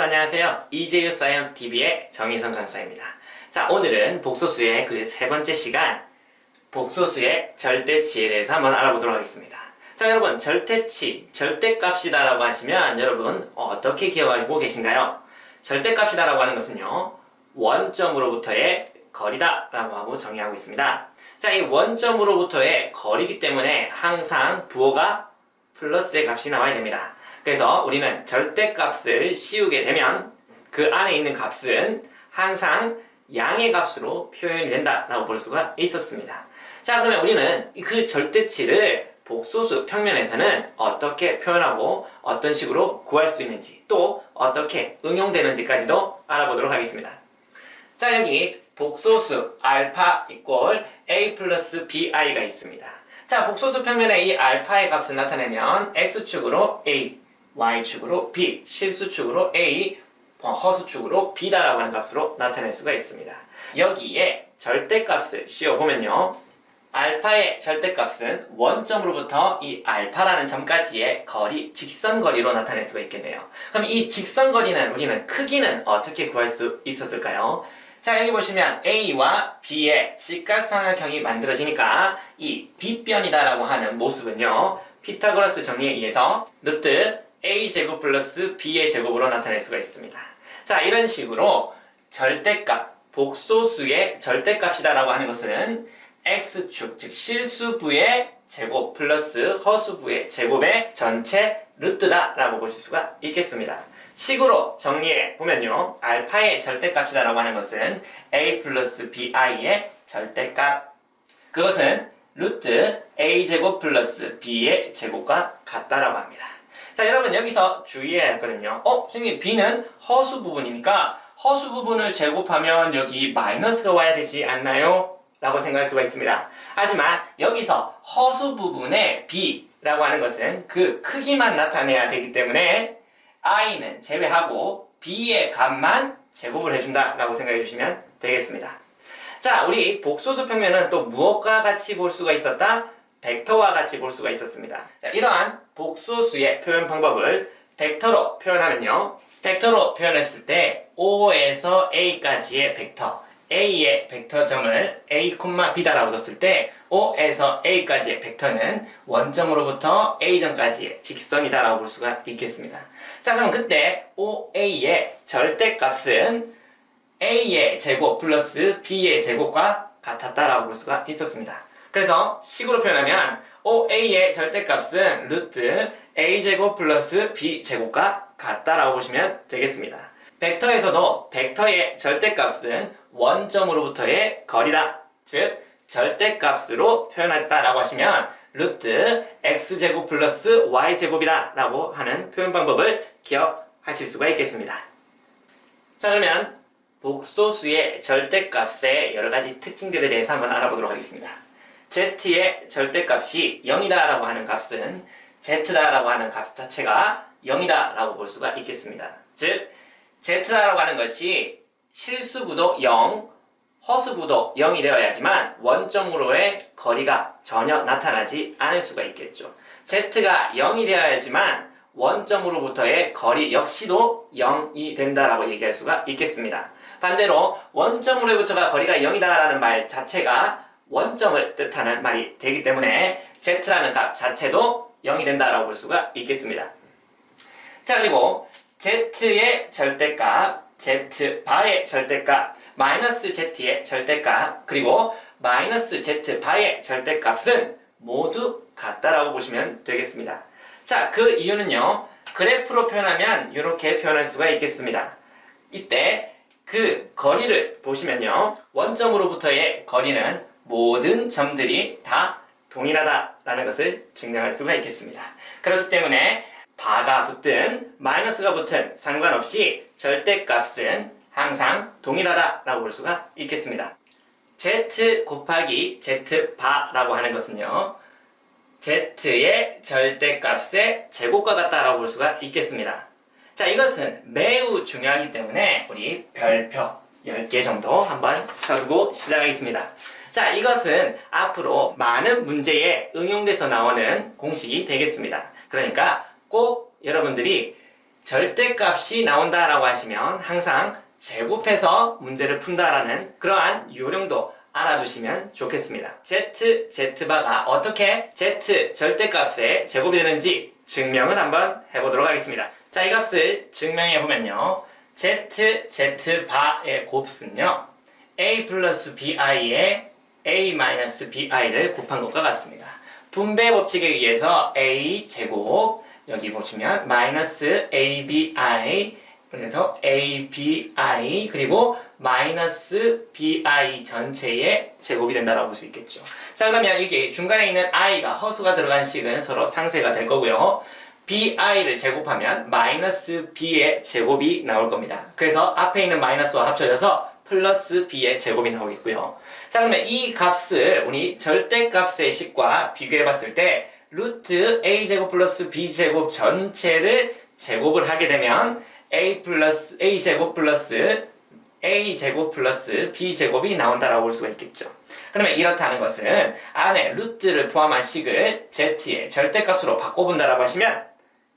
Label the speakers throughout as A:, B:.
A: 여러분 안녕하세요. EJU 사이언스 TV의 정인성 강사입니다. 자, 오늘은 복소수의 그 세 번째 시간, 복소수의 절대치에 대해서 한번 알아보도록 하겠습니다. 자, 여러분, 절대치, 절대값이다라고 하시면 여러분 어떻게 기억하고 계신가요? 절대값이다라고 하는 것은요, 원점으로부터의 거리다라고 하고 정의하고 있습니다. 자, 이 원점으로부터의 거리기 때문에 항상 부호가 플러스의 값이 나와야 됩니다. 그래서 우리는 절대값을 씌우게 되면 그 안에 있는 값은 항상 양의 값으로 표현이 된다라고 볼 수가 있었습니다. 자, 그러면 우리는 그 절대치를 복소수 평면에서는 어떻게 표현하고 어떤 식으로 구할 수 있는지 또 어떻게 응용되는지까지도 알아보도록 하겠습니다. 자, 여기 복소수 알파 이꼴 a 플러스 bi가 있습니다. 자, 복소수 평면에 이 알파의 값을 나타내면 x축으로 a, y축으로 b, 실수축으로 a, 어, 허수축으로 b다라고 하는 값으로 나타낼 수가 있습니다. 여기에 절대값을 씌워보면요. 알파의 절대값은 원점으로부터 이 알파라는 점까지의 거리, 직선거리로 나타낼 수가 있겠네요. 그럼 이 직선거리는 우리는 크기는 어떻게 구할 수 있었을까요? 자, 여기 보시면 A와 B의 직각삼각형이 만들어지니까 이 B변이다라고 하는 모습은요. 피타고라스 정리에 의해서 루트 A제곱 플러스 B의 제곱으로 나타낼 수가 있습니다. 자, 이런 식으로 절대값, 복소수의 절대값이다 라고 하는 것은 X축, 즉 실수부의 제곱 플러스 허수부의 제곱의 전체 루트다 라고 보실 수가 있겠습니다. 식으로 정리해 보면요. 알파의 절대값이다 라고 하는 것은 a 플러스 bi의 절대값. 그것은 루트 a제곱 플러스 b의 제곱과 같다라고 합니다. 자, 여러분 여기서 주의해야 할거든요. 어, 선생님 b는 허수 부분이니까 허수 부분을 제곱하면 여기 마이너스가 와야 되지 않나요? 라고 생각할 수가 있습니다. 하지만 여기서 허수 부분의 b라고 하는 것은 그 크기만 나타내야 되기 때문에 i는 제외하고 b의 값만 제곱을 해준다 라고 생각해 주시면 되겠습니다. 자, 우리 복소수 평면은 또 무엇과 같이 볼 수가 있었다? 벡터와 같이 볼 수가 있었습니다. 자, 이러한 복소수의 표현 방법을 벡터로 표현하면요. 벡터로 표현했을 때 O에서 A까지의 벡터, A의 벡터점을 A, B다라고 뒀을 때 O에서 A까지의 벡터는 원점으로부터 A점까지의 직선이다라고 볼 수가 있겠습니다. 자, 그럼 그때 OA의 절대값은 A의 제곱 플러스 B의 제곱과 같았다라고 볼 수가 있었습니다. 그래서 식으로 표현하면 OA의 절대값은 루트 A제곱 플러스 B제곱과 같다라고 보시면 되겠습니다. 벡터에서도 벡터의 절대값은 원점으로부터의 거리다. 즉, 절대값으로 표현했다라고 하시면 루트 x제곱 플러스 y제곱이다 라고 하는 표현 방법을 기억하실 수가 있겠습니다. 자 그러면 복소수의 절대값의 여러 가지 특징들에 대해서 한번 알아보도록 하겠습니다. Z의 절대값이 0이다 라고 하는 값은 z다 라고 하는 값 자체가 0이다 라고 볼 수가 있겠습니다. 즉 z다 라고 하는 것이 실수구도 0, 허수구도 0이 되어야지만 원점으로의 거리가 전혀 나타나지 않을 수가 있겠죠. z가 0이 되어야지만 원점으로부터의 거리 역시도 0이 된다라고 얘기할 수가 있겠습니다. 반대로 원점으로부터가 거리가 0이다라는 말 자체가 원점을 뜻하는 말이 되기 때문에 z라는 값 자체도 0이 된다라고 볼 수가 있겠습니다. 자 그리고 z의 절대값, z 바의 절대값 마이너스 z의 절대값 그리고 마이너스 z 바의 절대값은 모두 같다라고 보시면 되겠습니다. 자, 그 이유는요. 그래프로 표현하면 이렇게 표현할 수가 있겠습니다. 이때 그 거리를 보시면요. 원점으로부터의 거리는 모든 점들이 다 동일하다라는 것을 증명할 수가 있겠습니다. 그렇기 때문에 바가 붙든 마이너스가 붙든 상관없이 절대값은 항상 동일하다라고 볼 수가 있겠습니다. z 곱하기 z 바라고 하는 것은요. z의 절대값의 제곱과 같다라고 볼 수가 있겠습니다. 자, 이것은 매우 중요하기 때문에 우리 별표 10개 정도 한번 쳐두고 시작하겠습니다. 자, 이것은 앞으로 많은 문제에 응용돼서 나오는 공식이 되겠습니다. 그러니까 꼭 여러분들이 절대값이 나온다라고 하시면 항상 제곱해서 문제를 푼다라는 그러한 요령도 알아두시면 좋겠습니다. z, z바가 어떻게 z 절대값의 제곱이 되는지 증명을 한번 해보도록 하겠습니다. 자, 이것을 증명해 보면요. z, z바의 곱수는요. a 플러스 bi에 a 마이너스 bi를 곱한 것과 같습니다. 분배 법칙에 의해서 a 제곱 여기 보시면 마이너스 abi 그래서 abi 그리고 마이너스 bi 전체의 제곱이 된다라고 볼 수 있겠죠. 자 그러면 이게 중간에 있는 i가 허수가 들어간 식은 서로 상쇄가 될 거고요. bi를 제곱하면 마이너스 b의 제곱이 나올 겁니다. 그래서 앞에 있는 마이너스와 합쳐져서 플러스 b의 제곱이 나오겠고요. 자 그러면 이 값을 우리 절대값의 식과 비교해 봤을 때 루트 a제곱 플러스 b제곱 전체를 제곱을 하게 되면 a 플러스 a제곱 플러스 a제곱 플러스 b제곱이 나온다라고 볼 수가 있겠죠. 그러면 이렇다는 것은 안에 루트를 포함한 식을 z의 절대값으로 바꿔본다라고 하시면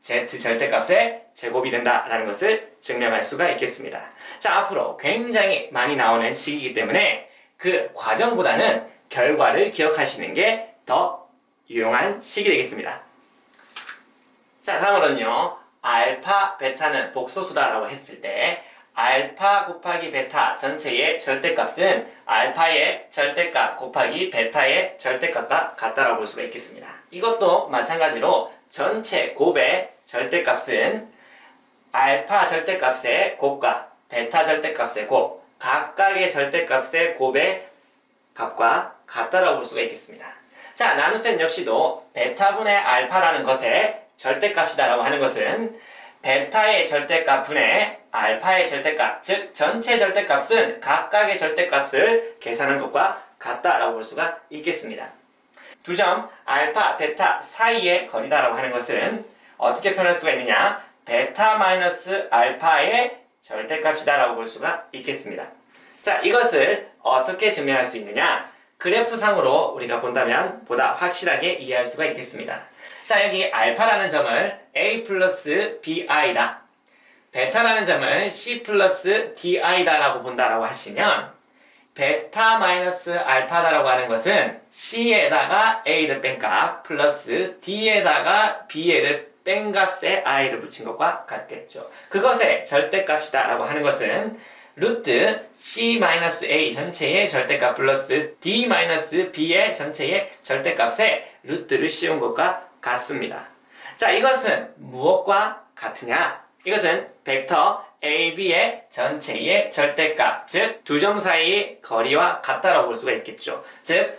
A: z 절대값의 제곱이 된다라는 것을 증명할 수가 있겠습니다. 자, 앞으로 굉장히 많이 나오는 식이기 때문에 그 과정보다는 결과를 기억하시는 게 더 유용한 식이 되겠습니다. 자, 다음으로는요. 알파, 베타는 복소수다라고 했을 때 알파 곱하기 베타 전체의 절대값은 알파의 절대값 곱하기 베타의 절대값과 같다라고 볼 수가 있겠습니다. 이것도 마찬가지로 전체 곱의 절대값은 알파 절대값의 곱과 베타 절대값의 곱 각각의 절대값의 곱의 값과 같다라고 볼 수가 있겠습니다. 자, 나눗셈 역시도 베타분의 알파라는 것의 절대값이다라고 하는 것은 베타의 절대값 분의 알파의 절대값, 즉 전체 절대값은 각각의 절대값을 계산한 것과 같다라고 볼 수가 있겠습니다. 두 점 알파, 베타 사이의 거리다라고 하는 것은 어떻게 표현할 수가 있느냐? 베타 마이너스 알파의 절대값이다라고 볼 수가 있겠습니다. 자, 이것을 어떻게 증명할 수 있느냐? 그래프상으로 우리가 본다면 보다 확실하게 이해할 수가 있겠습니다. 자, 여기 알파라는 점을 a 플러스 bi다. 베타라는 점을 c 플러스 di다라고 본다라고 하시면 베타 마이너스 알파다라고 하는 것은 c에다가 a를 뺀 값 플러스 d에다가 b를 뺀 값에 i를 붙인 것과 같겠죠. 그것의 절대값이다 라고 하는 것은 루트 c 마이너스 a 전체의 절대값 플러스 d 마이너스 b의 전체의 절대값에 루트를 씌운 것과 같습니다. 자, 이것은 무엇과 같으냐? 이것은 벡터 AB의 전체의 절대값, 즉 두 점 사이의 거리와 같다라고 볼 수가 있겠죠. 즉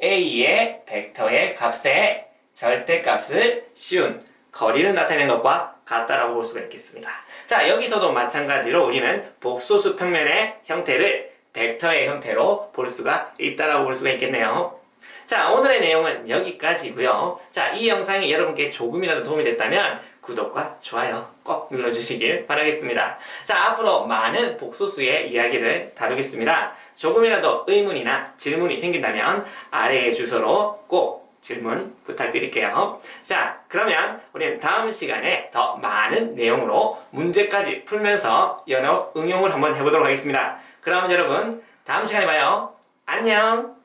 A: OB-OA의 벡터의 값에 절대값을 씌운 거리를 나타내는 것과 같다라고 볼 수가 있겠습니다. 자, 여기서도 마찬가지로 우리는 복소수 평면의 형태를 벡터의 형태로 볼 수가 있다라고 볼 수가 있겠네요. 자, 오늘의 내용은 여기까지고요. 자, 이 영상이 여러분께 조금이라도 도움이 됐다면 구독과 좋아요 꼭 눌러주시길 바라겠습니다. 자, 앞으로 많은 복소수의 이야기를 다루겠습니다. 조금이라도 의문이나 질문이 생긴다면 아래의 주소로 꼭 질문 부탁드릴게요. 자, 그러면 우리는 다음 시간에 더 많은 내용으로 문제까지 풀면서 연어 응용을 한번 해보도록 하겠습니다. 그럼 여러분, 다음 시간에 봐요. 안녕!